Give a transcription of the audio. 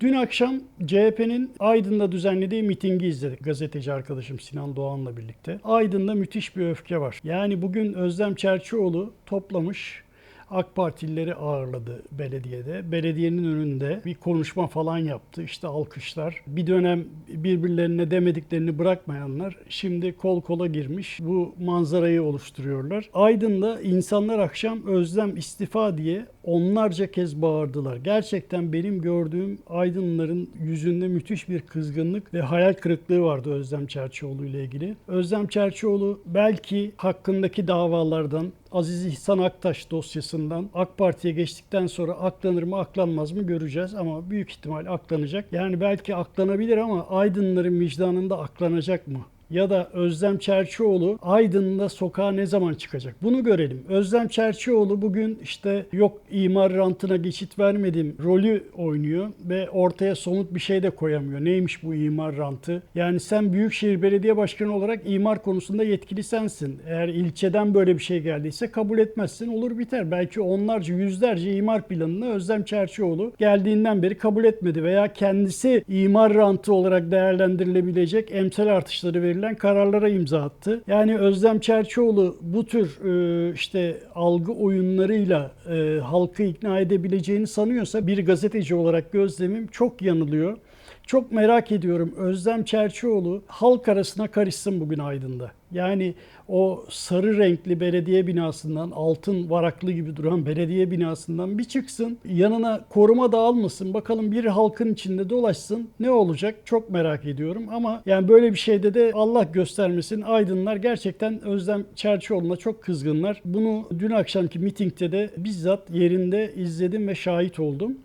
Dün akşam CHP'nin Aydın'da düzenlediği mitingi izledik gazeteci arkadaşım Sinan Doğan'la birlikte. Aydın'da müthiş bir öfke var. Yani bugün Özlem Çerçioğlu toplamış AK Partilileri ağırladı belediyede. Belediyenin önünde bir konuşma falan yaptı. İşte alkışlar. Bir dönem birbirlerine demediklerini bırakmayanlar şimdi kol kola girmiş. Bu manzarayı oluşturuyorlar. Aydın'da insanlar akşam Özlem istifa diye onlarca kez bağırdılar. Gerçekten benim gördüğüm Aydınların yüzünde müthiş bir kızgınlık ve hayal kırıklığı vardı Özlem Çerçioğlu ile ilgili. Özlem Çerçioğlu belki hakkındaki davalardan Aziz İhsan Aktaş dosyasından AK Parti'ye geçtikten sonra aklanır mı aklanmaz mı göreceğiz ama büyük ihtimal aklanacak. Yani belki aklanabilir ama Aydınların vicdanında aklanacak mı? Ya da Özlem Çerçioğlu Aydın'da sokağa ne zaman çıkacak? Bunu görelim. Özlem Çerçioğlu bugün işte yok imar rantına geçit vermedim rolü oynuyor ve ortaya somut bir şey de koyamıyor. Neymiş bu imar rantı? Yani sen Büyükşehir Belediye Başkanı olarak imar konusunda yetkili sensin. Eğer ilçeden böyle bir şey geldiyse kabul etmezsin olur biter. Belki onlarca yüzlerce imar planını Özlem Çerçioğlu geldiğinden beri kabul etmedi veya kendisi imar rantı olarak değerlendirilebilecek emsal artışları verilen kararlara imza attı. Yani Özlem Çerçioğlu bu tür e, işte algı oyunlarıyla e, halkı ikna edebileceğini sanıyorsa bir gazeteci olarak gözlemim çok yanılıyor. Çok merak ediyorum Özlem Çerçioğlu halk arasına karışsın bugün Aydın'da. Yani o sarı renkli belediye binasından, altın varaklı gibi duran belediye binasından bir çıksın. Yanına koruma da almasın. Bakalım bir halkın içinde dolaşsın. Ne olacak? Çok merak ediyorum. Ama yani böyle bir şeyde de Allah göstermesin. Aydınlar gerçekten Özlem Çerçioğlu'na çok kızgınlar. Bunu dün akşamki mitingde de bizzat yerinde izledim ve şahit oldum.